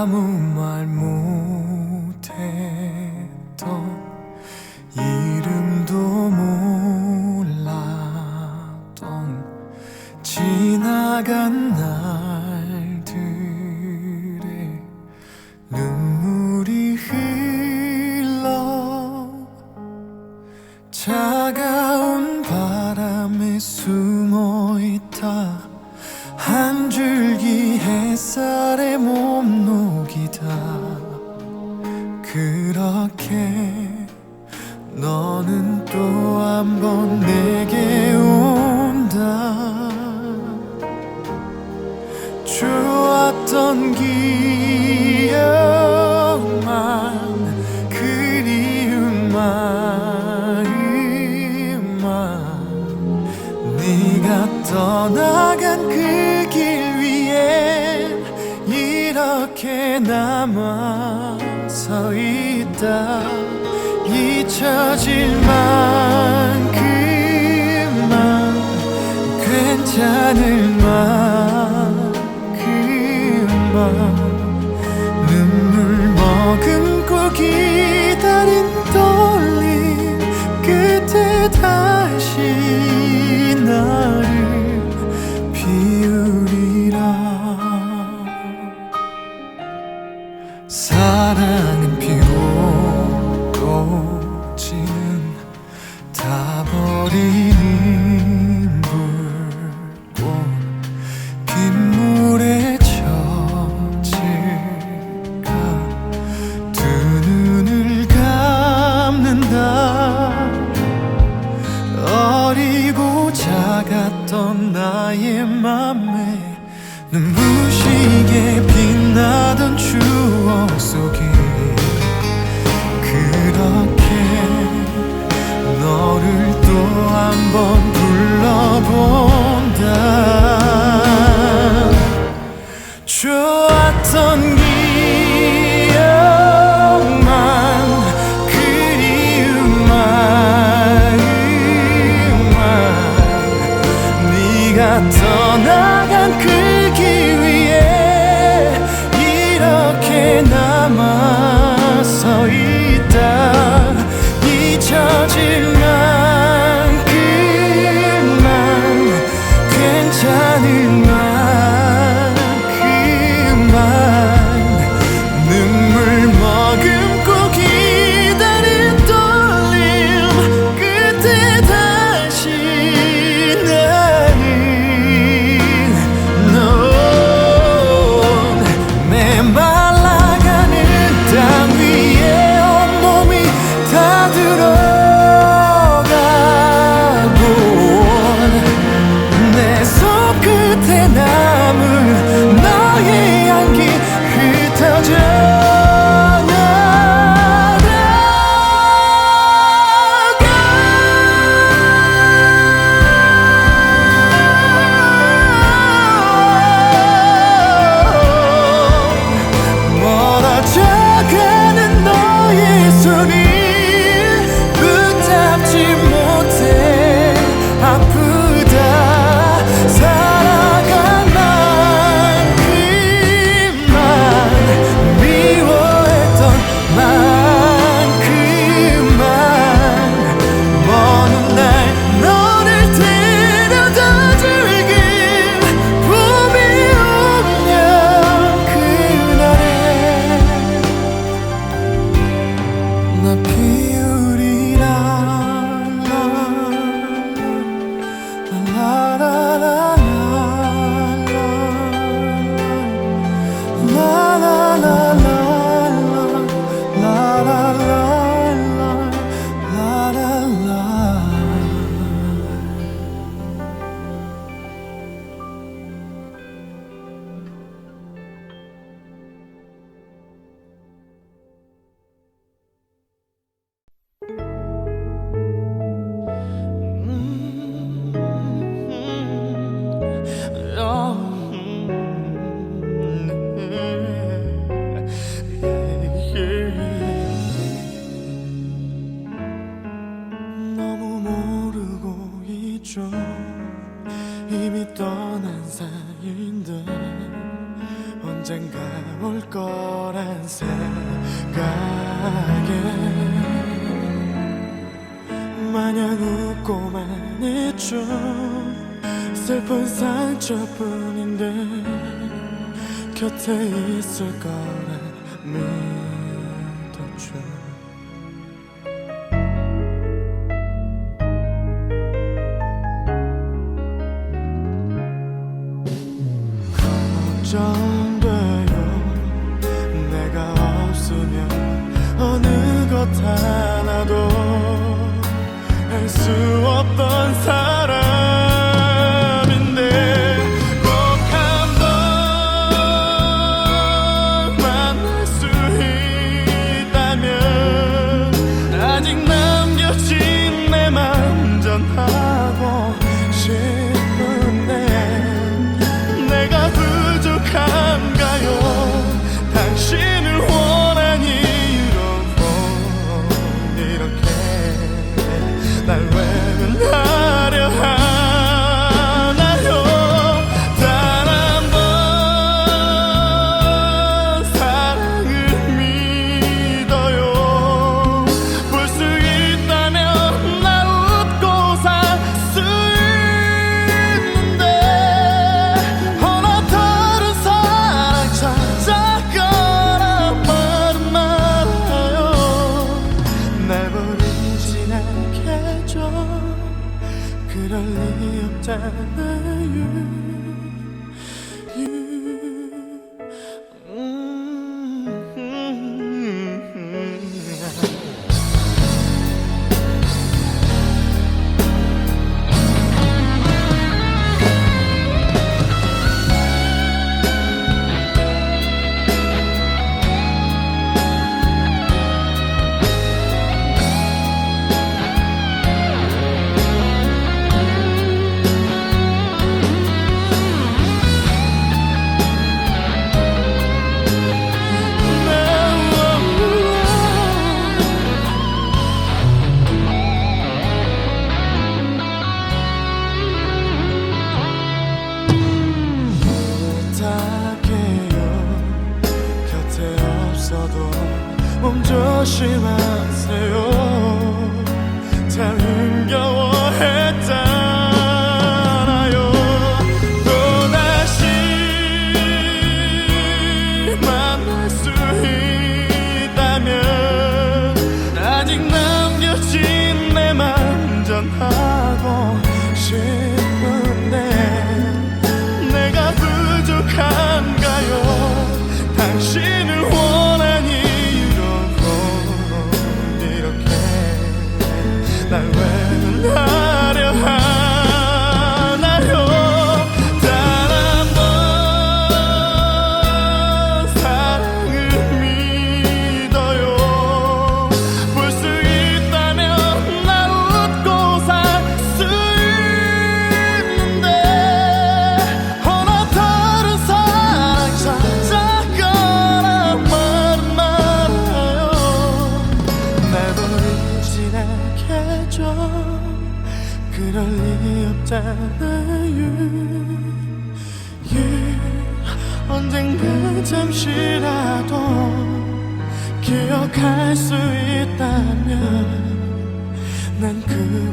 아 너는 또 한 번 내게 온다. 좋았던 기억만 그리운 마음만 네가 떠나간 그 길 위에 이렇게 남아 서 있다 잊혀질 만큼만 괜찮을 만큼만 눈물 머금고 기다린 떨림 끝에 다시 나를 비우리라. 사랑은 피고 또 나의 맘에 눈부시게 빛나던 추억 속에 그렇게 너를 또 한번 떠나간 그 길 위에 이렇게 남아 서 있다. 잊혀질 잊죠. 이미 떠난 사이인데 언젠가 올 거란 생각에 마냥 웃고만 있죠. 슬픈 상처뿐인데 곁에 있을 거란 믿었죠. 것 하나도 할 수 없던 사람 the that you, you. 잖아요. 예, 언젠가 잠시라도 기억할 수 있다면 난그